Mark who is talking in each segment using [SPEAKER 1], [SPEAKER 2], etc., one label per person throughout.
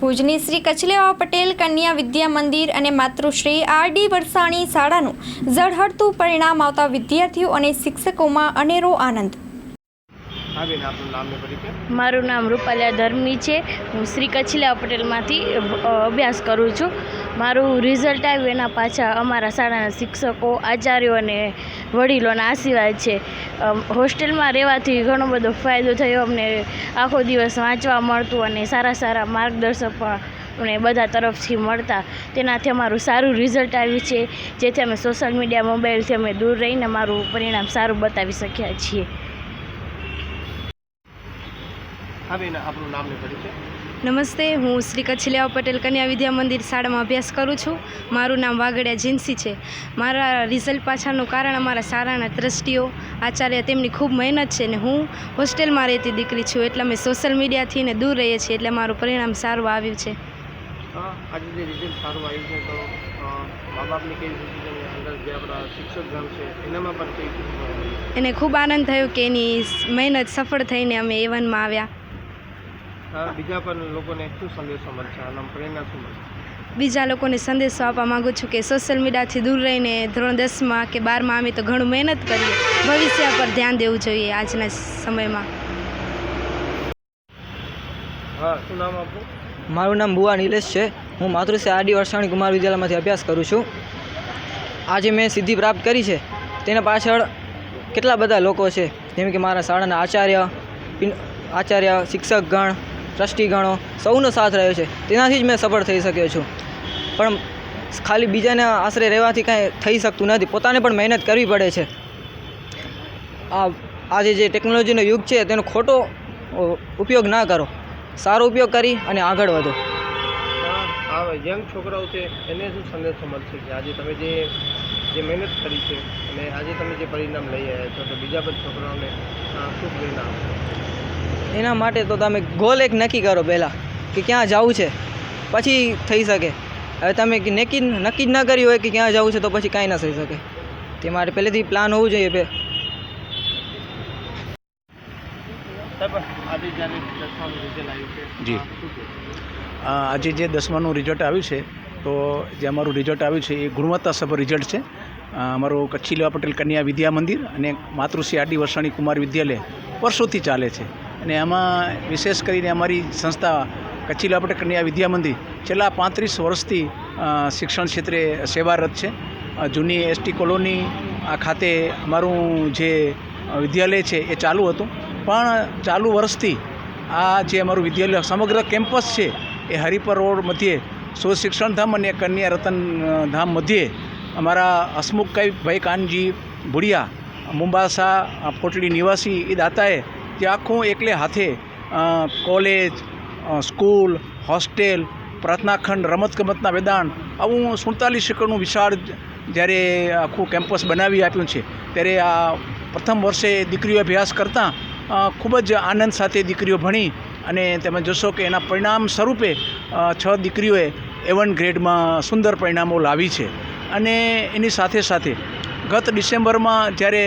[SPEAKER 1] ભુજની શ્રી કચલેવા પટેલ કન્યા વિદ્યા મંદિર અને માતૃશ્રી આર ડી વરસાણી શાળાનું ઝળહળતું પરિણામ આવતા વિદ્યાર્થીઓ અને શિક્ષકોમાં અનેરો આનંદ.
[SPEAKER 2] મારું નામ રૂપાલિયા ધર્મી છે. હું શ્રી કચ્છલા પટેલમાંથી અભ્યાસ કરું છું. મારું રિઝલ્ટ આવ્યું એના પાછા અમારા શાળાના શિક્ષકો, આચાર્યો અને વડીલોના આશીર્વાદ છે. હોસ્ટેલમાં રહેવાથી ઘણો બધો ફાયદો થયો. અમને આખો દિવસ વાંચવા મળતું અને સારા સારા માર્ગદર્શક પણ અમને બધા તરફથી મળતા. તેનાથી અમારું સારું રિઝલ્ટ આવ્યું છે. જેથી અમે સોશિયલ મીડિયા મોબાઈલથી અમે દૂર રહીને મારું પરિણામ સારું બતાવી શક્યા છીએ.
[SPEAKER 3] આપનું નામ ને પરિચય?
[SPEAKER 4] નમસ્તે હું શ્રી કચ્છલિયા પટેલ કન્યા વિદ્યા મંદિર શાળામાં અભ્યાસ કરું છું. મારું નામ વાગડિયા જીન્સી છે. મારા રિઝલ્ટ પાછળનું કારણ અમારા શાળાના ટ્રસ્ટીઓ આચાર્ય તેમની ખૂબ મહેનત છે ને હું હોસ્ટેલમાં રહેતી દીકરી છું એટલે અમે સોશિયલ મીડિયાથી ને દૂર રહીએ છીએ એટલે મારું પરિણામ સારું આવ્યું છે? એને ખૂબ આનંદ થયો કે એની મહેનત સફળ થઈને અમે એવનમાં આવ્યા.
[SPEAKER 3] બીજા પણ લોકોને શું સંદેશો મળશે? પ્રેરણા શું મળશે?
[SPEAKER 4] બીજા લોકોને સંદેશો આપવા માગું છું કે સોશિયલ મીડિયાથી દૂર રહીને ધોરણ દસમાં કે બારમાં અમે તો ઘણું મહેનત કરીએ. ભવિષ્ય પર ધ્યાન દેવું જોઈએ આજના સમયમાં.
[SPEAKER 3] હા શું નામ
[SPEAKER 5] મારું નામ બુવા નિલેશ છે. હું માતૃશ્રી આરડી વરસાણી કુમાર વિદ્યાલયમાંથી અભ્યાસ કરું છું. આજે મેં સિદ્ધિ પ્રાપ્ત કરી છે. તેના પાછળ કેટલા બધા લોકો છે? જેમ કે મારા શાળાના આચાર્ય આચાર્ય શિક્ષકગણ ટ્રસ્ટીગણો સૌનો સાથ રહ્યો છે. તેનાથી જ મેં સફળ થઈ શક્યો છું. પણ ખાલી બીજાના આશરે રહેવાથી કાંઈ થઈ શકતું નથી. પોતાને પણ મહેનત કરવી પડે છે. આ આજે જે ટેકનોલોજીનો યુગ છે, તેનો ખોટો ઉપયોગ ના કરો. સારો ઉપયોગ કરી અને આગળ વધો.
[SPEAKER 3] યંગ છોકરાઓ છે, એને શું સંદેશો મળશે કે આજે તમે જે જે મહેનત કરી છે અને આજે તમે જે પરિણામ લઈ આવ્યા છો, તો બીજા પણ છોકરાઓને શું આપશે?
[SPEAKER 5] એના માટે તો તમે ગોલ એક નક્કી કરો પહેલાં કે ક્યાં જવું છે? પછી થઈ શકે. હવે તમે નક્કી નક્કી જ ન કર્યું હોય કે ક્યાં જવું છે તો પછી કાંઈ ન થઈ શકે. તે માટે પહેલેથી પ્લાન હોવું જોઈએ પે.
[SPEAKER 3] છે
[SPEAKER 6] જી. આજે જે દસમાનું રિઝલ્ટ આવ્યું છે તો જે અમારું રિઝલ્ટ આવ્યું છે એ ગુણવત્તાસભર રિઝલ્ટ છે. અમારું કચ્છી લેવા પટેલ કન્યા વિદ્યા મંદિર અને માતૃશ્રી આડી વરસાણી કુમાર વિદ્યાલય વર્ષોથી ચાલે છે. અને એમાં વિશેષ કરીને અમારી સંસ્થા કચ્છી લાપટ કન્યા વિદ્યા મંદિર છેલ્લા પાંત્રીસ વર્ષથી શિક્ષણ ક્ષેત્રે સેવારત છે. જૂની એસટી કોલોની આ ખાતે અમારું જે વિદ્યાલય છે એ ચાલુ હતું. પણ ચાલુ વર્ષથી આ જે અમારું વિદ્યાલય સમગ્ર કેમ્પસ છે એ હરિપર રોડ મધ્યે સુશિક્ષણ ધામ અને કન્યા રતન ધામ મધ્યે અમારા હસમુખભાઈ ભાઈ કાનજી ભુડિયા, મુંબાસા પોટલી નિવાસી એ દાતાએ તે આખું એકલે હાથે કોલેજ સ્કૂલ, હોસ્ટેલ, પ્રાર્થનાખંડ, રમતગમતના મેદાન, આવું સુડતાલીસ એકરનું વિશાળ જ્યારે આખું કેમ્પસ બનાવી આપ્યું છે, ત્યારે આ પ્રથમ વર્ષે દીકરીઓ અભ્યાસ કરતાં ખૂબ જ આનંદ સાથે દીકરીઓ ભણી અને તમે જોશો કે એના પરિણામ સ્વરૂપે છ દીકરીઓએ એવન ગ્રેડમાં સુંદર પરિણામો લાવી છે. અને એની સાથે સાથે ગત ડિસેમ્બરમાં જ્યારે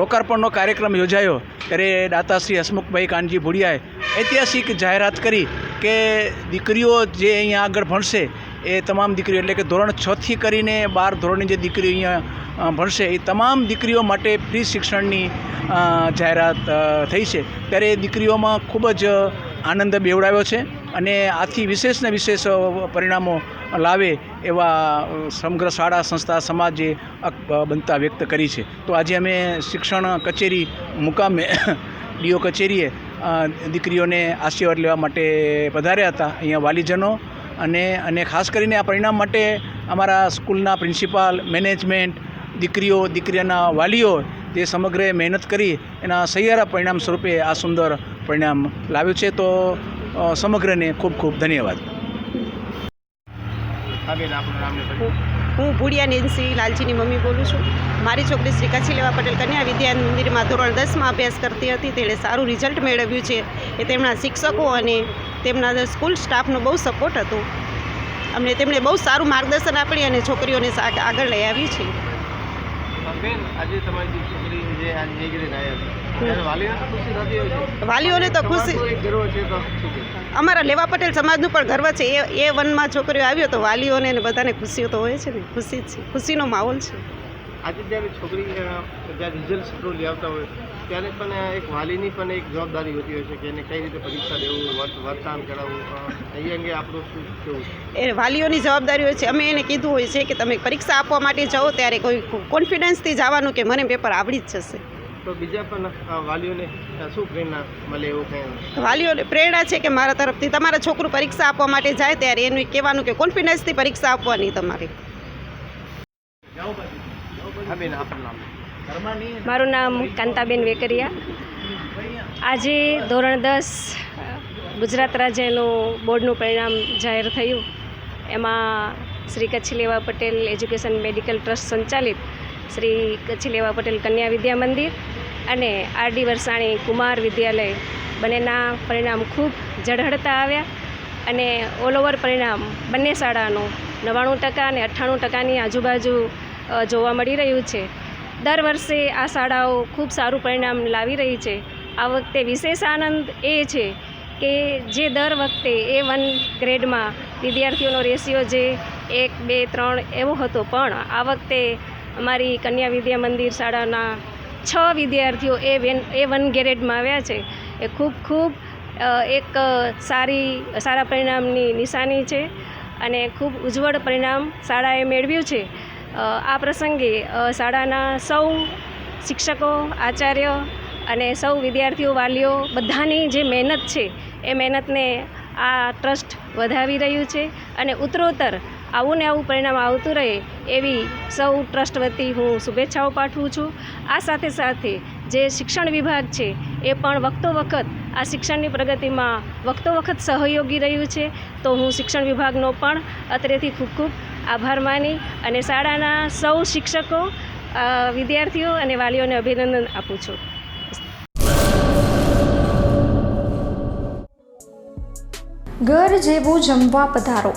[SPEAKER 6] લોકાર્પણનો કાર્યક્રમ યોજાયો. ત્યારે દાતાશ્રી હસમુખભાઈ કાનજી ભુડિયાએ ઐતિહાસિક જાહેરાત કરી કે દીકરીઓ જે અહીંયા આગળ ભણશે એ તમામ દીકરીઓ, એટલે કે ધોરણ છથી કરીને બાર ધોરણની જે દીકરીઓ અહીંયા ભણશે, એ તમામ દીકરીઓ માટે ફ્રી શિક્ષણની જાહેરાત થઈ છે. ત્યારે દીકરીઓમાં ખૂબ જ આનંદ બેવડાવ્યો છે. અને આથી વિશેષ ને વિશેષ પરિણામો લાવે એવા સમગ્ર શાળા, સંસ્થા, સમાજે બનતા વ્યક્ત કરી છે. તો આજે અમે શિક્ષણ કચેરી મુકામે, ડીઓ કચેરીએ દીકરીઓને આશીર્વાદ લેવા માટે પધાર્યા હતા, અહીંયા વાલીજનો. અને અને ખાસ કરીને આ પરિણામ માટે અમારા સ્કૂલના પ્રિન્સિપાલ, મેનેજમેન્ટ, દીકરીઓ, દીકરીઓના વાલીઓ, તે સમગ્રે મહેનત કરી એના સહિયારા પરિણામ સ્વરૂપે આ સુંદર પરિણામ લાવ્યું છે. તો સમગ્રને ખૂબ ખૂબ ધન્યવાદ.
[SPEAKER 3] હા
[SPEAKER 7] ભુડિયા નેન્સી લાલજીની મમ્મી બોલું છું. મારી છોકરી શ્રી કચ્છીલેવા પટેલ કન્યા વિદ્યા મંદિરમાં ધોરણ દસમાં અભ્યાસ કરતી હતી. તેણે સારું રિઝલ્ટ મેળવ્યું છે એ તેમના શિક્ષકો અને તેમના સ્કૂલ સ્ટાફનો બહુ સપોર્ટ હતો. અમને તેમણે બહુ સારું માર્ગદર્શન આપી અને છોકરીઓને આગળ લઈ આવી છે.
[SPEAKER 3] બેન આજે તમારી છોકરી જે આજે વાલીઓને તો ખુશી?
[SPEAKER 7] અમારા લેવા પટેલ સમાજનું પણ ગર્વ છે. એ એ વનમાં છોકરીઓ આવ્યો તો વાલીઓને અને બધાને ખુશીઓ તો હોય છે ને. ખુશી છે. ખુશીનો માહોલ છે.
[SPEAKER 3] આજે જ્યારે છોકરી જ્યારે રિઝલ્ટ સારું લઈ આવતા હોય ત્યારે પણ એક વાલીની પણ એક જવાબદારી હોતી હોય છે કે એને કઈ રીતે પરીક્ષા દેવું વર્ત- વર્તન કરાવવું એ અંગે આપણું શું કેવું
[SPEAKER 7] એ વાલીઓની જવાબદારી હોય છે. અમે એને કીધું હોય છે કે તમે પરીક્ષા આપવા માટે જાઓ ત્યારે કોઈ કોન્ફિડન્સથી જવાનું કે મને પેપર આવડી જ જશે.
[SPEAKER 3] તો બીજા પણ વાલીઓને શું પ્રેરણા મળે એવું કંઈ?
[SPEAKER 7] વાલીઓને પ્રેરણા છે કે મારા તરફથી તમારા છોકરું પરીક્ષા આપવા માટે જાય ત્યારે એનું કહેવાનું કે કોન્ફિડન્સથી પરીક્ષા આપવાની તમારે.
[SPEAKER 8] મારું નામ કાંતાબેન વેકરિયા. આજે ધોરણ દસ ગુજરાત રાજ્યનું બોર્ડનું પરિણામ જાહેર થયું. એમાં Shri Kachchhleva Patel education medical trust સંચાલિત શ્રી કચ્છલેવા પટેલ કન્યા વિદ્યા મંદિર અને આરડી વરસાણી કુમાર વિદ્યાલય બંનેના પરિણામ ખૂબ ઝળહળતા આવ્યા અને ઓલ ઓવર પરિણામ બંને શાળાનું નવ્વાણું ટકા અને અઠ્ઠાણું ટકાની આજુબાજુ જોવા મળી રહ્યું છે. દર વર્ષે આ શાળાઓ ખૂબ સારું પરિણામ લાવી રહી છે. આ વખતે વિશેષ આનંદ એ છે કે જે દર વખતે એ વન ગ્રેડમાં વિદ્યાર્થીઓનો રેશિયો જે એક, બે, ત્રણ એવો હતો પણ આ વખતે અમારી કન્યા વિદ્યા મંદિર શાળાના છ વિદ્યાર્થીઓ એ વેન એ વન ગ્રેડમાં આવ્યા છે. એ ખૂબ ખૂબ એક સારી, સારા પરિણામની નિશાની છે અને ખૂબ ઉજ્જવળ પરિણામ શાળાએ મેળવ્યું છે. આ પ્રસંગે શાળાના સૌ શિક્ષકો, આચાર્ય અને સૌ વિદ્યાર્થીઓ, વાલીઓ બધાની જે મહેનત છે, એ મહેનતને આ ટ્રસ્ટ વધાવી રહ્યું છે અને ઉત્તરોત્તર આવું ને આવું પરિણામ આવતું રહે એવી સૌ ટ્રસ્ટ વતી હું શુભેચ્છાઓ પાઠવું છું. આ સાથે સાથે જે શિક્ષણ વિભાગ છે એ પણ વખતો વખત આ શિક્ષણની પ્રગતિમાં વખતો વખત સહયોગી રહ્યું છે. તો હું શિક્ષણ વિભાગનો પણ અત્રેથી ખૂબ ખૂબ આભાર માની અને શાળાના સૌ શિક્ષકો વિદ્યાર્થીઓ અને વાલીઓને અભિનંદન આપું છું.
[SPEAKER 1] ઘર જેવું જમવા પધારો.